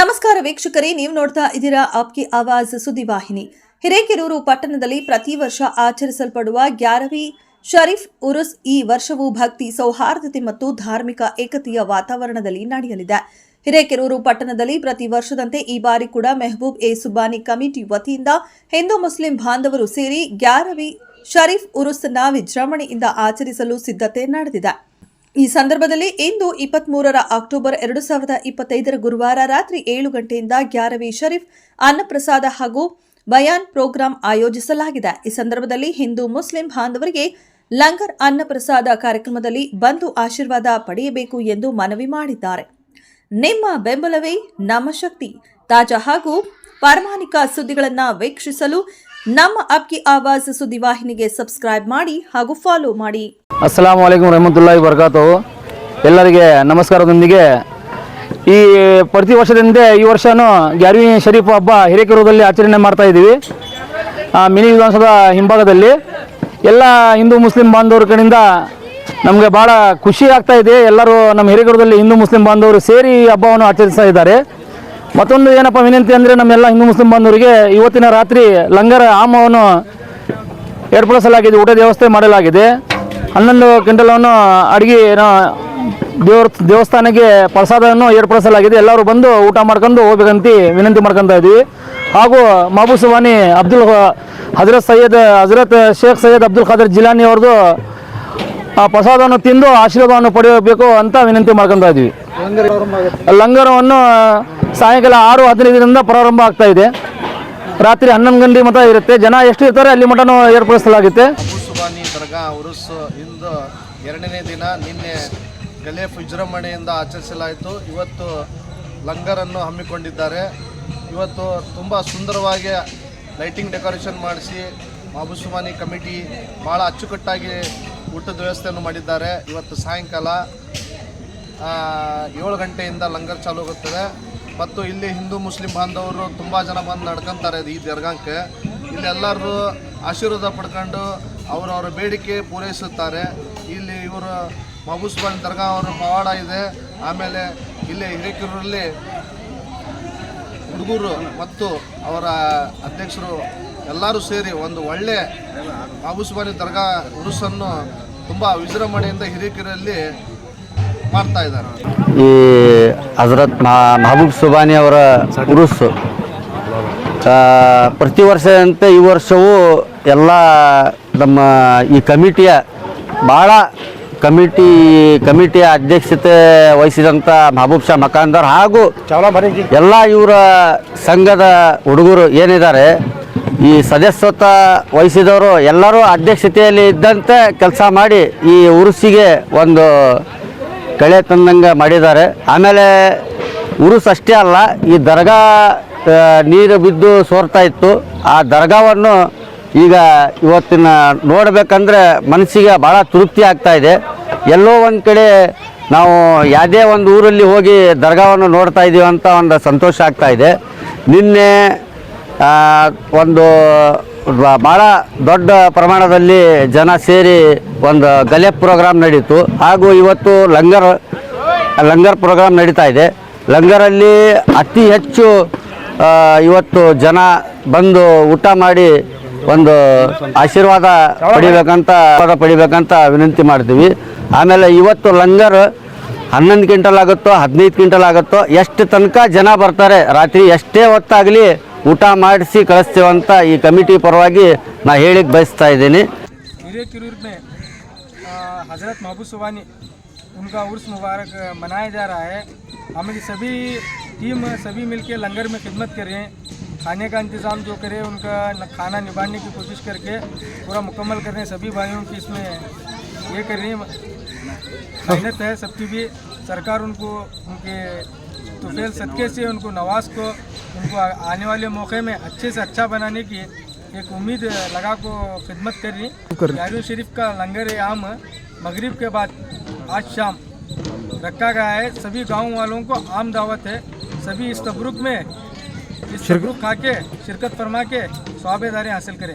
ನಮಸ್ಕಾರ ವೀಕ್ಷಕರೇ, ನೀವು ನೋಡ್ತಾ ಇದ್ದೀರಾ ಆಪ್ಕಿ ಆವಾಜ್ ಸುದ್ದಿವಾಹಿನಿ ಹಿರೇಕೆರೂರು ಪಟ್ಟಣದಲ್ಲಿ ಪ್ರತಿ ವರ್ಷ ಆಚರಿಸಲ್ಪಡುವ ಗ್ಯಾರವಿ ಶರೀಫ್ ಉರುಸ್ ಈ ವರ್ಷವೂ ಭಕ್ತಿ, ಸೌಹಾರ್ದತೆ ಮತ್ತು ಧಾರ್ಮಿಕ ಏಕತೆಯ ವಾತಾವರಣದಲ್ಲಿ ನಡೆಯಲಿದೆ. ಹಿರೇಕೆರೂರು ಪಟ್ಟಣದಲ್ಲಿ ಪ್ರತಿ ವರ್ಷದಂತೆ ಈ ಬಾರಿ ಕೂಡ ಮೆಹಬೂಬ್ ಎ ಸುಬ್ಬಾನಿ ಕಮಿಟಿ ವತಿಯಿಂದ ಹಿಂದೂ ಮುಸ್ಲಿಂ ಬಾಂಧವರು ಸೇರಿ ಗ್ಯಾರವಿ ಶರೀಫ್ ಉರುಸ್ನ ವಿಜೃಂಭಣೆಯಿಂದ ಆಚರಿಸಲು ಸಿದ್ಧತೆ ನಡೆದಿದೆ. ಈ ಸಂದರ್ಭದಲ್ಲಿ ಇಂದು ಇಪ್ಪತ್ಮೂರರ ಅಕ್ಟೋಬರ್ ಎರಡು ಸಾವಿರದ ಇಪ್ಪತ್ತೈದರ ಗುರುವಾರ ರಾತ್ರಿ ಏಳು ಗಂಟೆಯಿಂದ ಗ್ಯಾರವಿ ಶರೀಫ್, ಅನ್ನಪ್ರಸಾದ ಹಾಗೂ ಬಯಾನ್ ಪ್ರೋಗ್ರಾಂ ಆಯೋಜಿಸಲಾಗಿದೆ. ಈ ಸಂದರ್ಭದಲ್ಲಿ ಹಿಂದೂ ಮುಸ್ಲಿಂ ಬಾಂಧವರಿಗೆ ಲಂಗರ್ ಅನ್ನಪ್ರಸಾದ ಕಾರ್ಯಕ್ರಮದಲ್ಲಿ ಬಂದು ಆಶೀರ್ವಾದ ಪಡೆಯಬೇಕು ಎಂದು ಮನವಿ ಮಾಡಿದ್ದಾರೆ. ನಿಮ್ಮ ಬೆಂಬಲವೇ ನಮ್ಮ ಶಕ್ತಿ. ತಾಜಾ ಹಾಗೂ ಪ್ರಾಮಾಣಿಕ ಸುದ್ದಿಗಳನ್ನು ವೀಕ್ಷಿಸಲು ನಮ್ಮ ಅಬ್ಕಿ ಆವಾಜ್ ಸುದ್ದಿವಾಹಿನಿಗೆ ಸಬ್ಸ್ಕ್ರೈಬ್ ಮಾಡಿ ಹಾಗೂ ಫಾಲೋ ಮಾಡಿ. ಅಸ್ಸಲಾಂ ವಲೈಕುಮ್ ರಹಮತುಲ್ಲಾಹಿ ಬರ್ಕಾತು ಎಲ್ಲರಿಗೆ ನಮಸ್ಕಾರದೊಂದಿಗೆ ಈ ಪ್ರತಿ ವರ್ಷದಿಂದ ಈ ವರ್ಷನೂ ಗ್ಯಾರ್ವಿ ಶರೀಫ್ ಹಬ್ಬ ಹಿರೇಕೆರೂರಲ್ಲಿ ಆಚರಣೆ ಮಾಡ್ತಾ ಇದ್ದೀವಿ. ಮಿನಿ ವಿಧಾನಸೌಧ ಹಿಂಭಾಗದಲ್ಲಿ ಎಲ್ಲ ಹಿಂದೂ ಮುಸ್ಲಿಂ ಬಾಂಧವರ ಕಡೆಯಿಂದ ನಮಗೆ ಭಾಳ ಖುಷಿ ಆಗ್ತಾ ಇದೆ. ಎಲ್ಲರೂ ನಮ್ಮ ಹಿರೇಕೆರೂರಲ್ಲಿ ಹಿಂದೂ ಮುಸ್ಲಿಂ ಬಾಂಧವರು ಸೇರಿ ಹಬ್ಬವನ್ನು ಆಚರಿಸ್ತಾ ಇದ್ದಾರೆ. ಮತ್ತೊಂದು ಏನಪ್ಪ ವಿನಂತಿ ಅಂದರೆ ನಮ್ಮೆಲ್ಲ ಹಿಂದೂ ಮುಸ್ಲಿಂ ಬಾಂಧವರಿಗೆ ಇವತ್ತಿನ ರಾತ್ರಿ ಲಂಗರ ಆಮವನ್ನು ಏರ್ಪಡಿಸಲಾಗಿದೆ ಊಟದ ವ್ಯವಸ್ಥೆ ಮಾಡಲಾಗಿದೆ. ಹನ್ನೊಂದು ಕ್ವಿಂಟಲವನ್ನು ಅಡುಗೆ ದೇವ್ರ ದೇವಸ್ಥಾನಕ್ಕೆ ಪ್ರಸಾದವನ್ನು ಏರ್ಪಡಿಸಲಾಗಿದೆ. ಎಲ್ಲರೂ ಬಂದು ಊಟ ಮಾಡ್ಕೊಂಡು ಹೋಗ್ಬೇಕಂತ ವಿನಂತಿ ಮಾಡ್ಕೊತಾ ಇದ್ದೀವಿ ಹಾಗೂ ಮಹಬೂಬ್ ಸುಬಾನಿ ಅಬ್ದುಲ್ ಹಜರತ್ ಸೈಯದ್ ಹಜರತ್ ಶೇಖ್ ಸೈಯದ್ ಅಬ್ದುಲ್ ಖಾದರ್ ಜಿಲಾನಿ ಅವ್ರದ್ದು ಆ ಪ್ರಸಾದವನ್ನು ತಿಂದು ಆಶೀರ್ವಾದವನ್ನು ಪಡೆಯಬೇಕು ಅಂತ ವಿನಂತಿ ಮಾಡ್ಕೊತಾ ಇದ್ದೀವಿ ಲಂಗರವನ್ನು ಸಾಯಂಕಾಲ ಆರು ಹದಿನೈದರಿಂದ ಪ್ರಾರಂಭ ಆಗ್ತಾ ಇದೆ. ರಾತ್ರಿ ಹನ್ನೊಂದು ಗಂಟೆ ಮತ ಇರುತ್ತೆ. ಜನ ಎಷ್ಟು ಇರ್ತಾರೆ ಅಲ್ಲಿ ಮಟನೂ ಏರ್ಪಡಿಸಲಾಗುತ್ತೆ. ಉರುಸ್ ಇಂದು ಎರಡನೇ ದಿನ ನಿನ್ನೆ ಗಲೇಫ್ ವಿಜೃಂಭಣೆಯಿಂದ ಆಚರಿಸಲಾಯಿತು. ಇವತ್ತು ಲಂಗರನ್ನು ಹಮ್ಮಿಕೊಂಡಿದ್ದಾರೆ. ಇವತ್ತು ತುಂಬ ಸುಂದರವಾಗಿ ಲೈಟಿಂಗ್ ಡೆಕೋರೇಷನ್ ಮಾಡಿಸಿ ಮಾಬುಸುಮಾನಿ ಕಮಿಟಿ ಭಾಳ ಅಚ್ಚುಕಟ್ಟಾಗಿ ಊಟದ ವ್ಯವಸ್ಥೆಯನ್ನು ಮಾಡಿದ್ದಾರೆ. ಇವತ್ತು ಸಾಯಂಕಾಲ ಏಳು ಗಂಟೆಯಿಂದ ಲಂಗರ್ ಚಾಲು ಆಗುತ್ತದೆ ಮತ್ತು ಇಲ್ಲಿ ಹಿಂದೂ ಮುಸ್ಲಿಂ ಬಾಂಧವರು ತುಂಬ ಜನ ಬಂದು ನಡ್ಕೊಂತಾರೆ ಈ ದರ್ಗಾಕ್ಕೆ. ಇಲ್ಲಿ ಎಲ್ಲರೂ ಆಶೀರ್ವಾದ ಪಡ್ಕೊಂಡು ಅವರವರ ಬೇಡಿಕೆ ಪೂರೈಸುತ್ತಾರೆ. ಇಲ್ಲಿ ಇವರು ಮಹಬೂಸ್ಬಾನ್ ದರ್ಗಾ ಅವರ ಪವಾಡ ಇದೆ. ಆಮೇಲೆ ಇಲ್ಲಿ ಹಿರೇಕಿರಲ್ಲಿ ಹುಡುಗರು ಮತ್ತು ಅವರ ಅಧ್ಯಕ್ಷರು ಎಲ್ಲರೂ ಸೇರಿ ಒಂದು ಒಳ್ಳೆ ಮಹಬೂಸ್ಬಾನಿ ದರ್ಗಾ ಉರುಸನ್ನು ತುಂಬ ವಿಜೃಂಭಣೆಯಿಂದ ಹಿರೇಕೆರೆಯಲ್ಲಿ ಮಾಡ್ತಾ ಇದ್ದಾರೆ. ಈ ಹಜರತ್ ಮಹಬೂಬ್ ಸುಬಾನಿ ಅವರ ಉರುಸು. ಪ್ರತಿ ವರ್ಷದಂತೆ ಈ ವರ್ಷವೂ ಎಲ್ಲ ನಮ್ಮ ಈ ಕಮಿಟಿಯ ಭಾಳ ಕಮಿಟಿ ಕಮಿಟಿಯ ಅಧ್ಯಕ್ಷತೆ ವಹಿಸಿದಂಥ ಮಹಬೂಬ್ ಶಾ ಮಕಾಂದರ್ ಹಾಗೂ ಎಲ್ಲ ಇವರ ಸಂಘದ ಹುಡುಗರು ಏನಿದ್ದಾರೆ ಈ ಸದಸ್ಯತ್ವ ವಹಿಸಿದವರು ಎಲ್ಲರೂ ಅಧ್ಯಕ್ಷತೆಯಲ್ಲಿ ಇದ್ದಂತೆ ಕೆಲಸ ಮಾಡಿ ಈ ಉರುಸಿಗೆ ಒಂದು ಕಳೆ ತಂದಂಗೆ ಮಾಡಿದ್ದಾರೆ. ಆಮೇಲೆ ಉರುಸ್ ಅಷ್ಟೇ ಅಲ್ಲ, ಈ ದರ್ಗಾ ನೀರು ಬಿದ್ದು ಸೋರ್ತಾ ಇತ್ತು. ಆ ದರ್ಗಾವನ್ನು ಈಗ ಇವತ್ತಿನ ನೋಡಬೇಕಂದ್ರೆ ಮನಸ್ಸಿಗೆ ಭಾಳ ತೃಪ್ತಿ ಆಗ್ತಾ ಇದೆ. ಎಲ್ಲೋ ಒಂದು ಕಡೆ ನಾವು ಯಾವುದೇ ಒಂದು ಊರಲ್ಲಿ ಹೋಗಿ ದರ್ಗಾವನ್ನು ನೋಡ್ತಾ ಇದ್ದೀವಿ ಅಂತ ಒಂದು ಸಂತೋಷ ಆಗ್ತಾ ಇದೆ. ನಿನ್ನೆ ಒಂದು ಭಾಳ ದೊಡ್ಡ ಪ್ರಮಾಣದಲ್ಲಿ ಜನ ಸೇರಿ ಒಂದು ಗಲೆ ಪ್ರೋಗ್ರಾಮ್ ನಡೀತು. ಹಾಗೂ ಇವತ್ತು ಲಂಗರ್ ಲಂಗರ್ ಪ್ರೋಗ್ರಾಮ್ ನಡೀತಾ ಇದೆ. ಲಂಗರಲ್ಲಿ ಅತಿ ಹೆಚ್ಚು ಇವತ್ತು ಜನ ಬಂದು ಊಟ ಮಾಡಿ ಒಂದು ಆಶೀರ್ವಾದ ಪಡಿಬೇಕಂತ ಪಡಿಬೇಕಂತ ವಿನಂತಿ ಮಾಡ್ತೀವಿ. ಆಮೇಲೆ ಇವತ್ತು ಲಂಗರ್ ಹನ್ನೊಂದು ಕ್ವಿಂಟಲ್ ಆಗುತ್ತೋ ಹದಿನೈದು ಕ್ವಿಂಟಲ್ ಆಗುತ್ತೋ ಎಷ್ಟು ತನಕ ಜನ ಬರ್ತಾರೆ ರಾತ್ರಿ ಎಷ್ಟೇ ಹೊತ್ತಾಗಲಿ ಊಟ ಮಾಡಿಸಿ ಕಳಿಸ್ತೇವಂತ ಈ ಕಮಿಟಿ ಪರವಾಗಿ ನಾ ಹೇಳಿಕ್ಕೆ ಬಯಸ್ತಾ ಇದ್ದೀನಿ हिरे किरूर में आ, हज़रत महबूब सुबानी उनका उर्स मुबारक मनाया जा रहा है हम ये सभी टीम सभी मिलके लंगर में खिदमत कर रहे हैं खाने का इंतज़ाम जो करे उनका न- खाना निभाने की कोशिश करके पूरा मुकम्मल कर रहे हैं सभी भाइयों की इसमें ये कर रही है मेहनत है सबकी भी सरकार उनको उनके तुफेल सदक़े से उनको नवाज़ को उनको आने वाले मौके में अच्छे से अच्छा बनाने की एक उम्मीद लगा को खिदमत कर रही ग्यारहवीं शरीफ का लंगर आम मगरिब के बाद आज शाम रखा गया है। सभी गाँव वालों को आम दावत है। सभी इस तबरुक में इस तबरुक खा के शिरकत फरमा के स्वाबेदारी हासिल करें।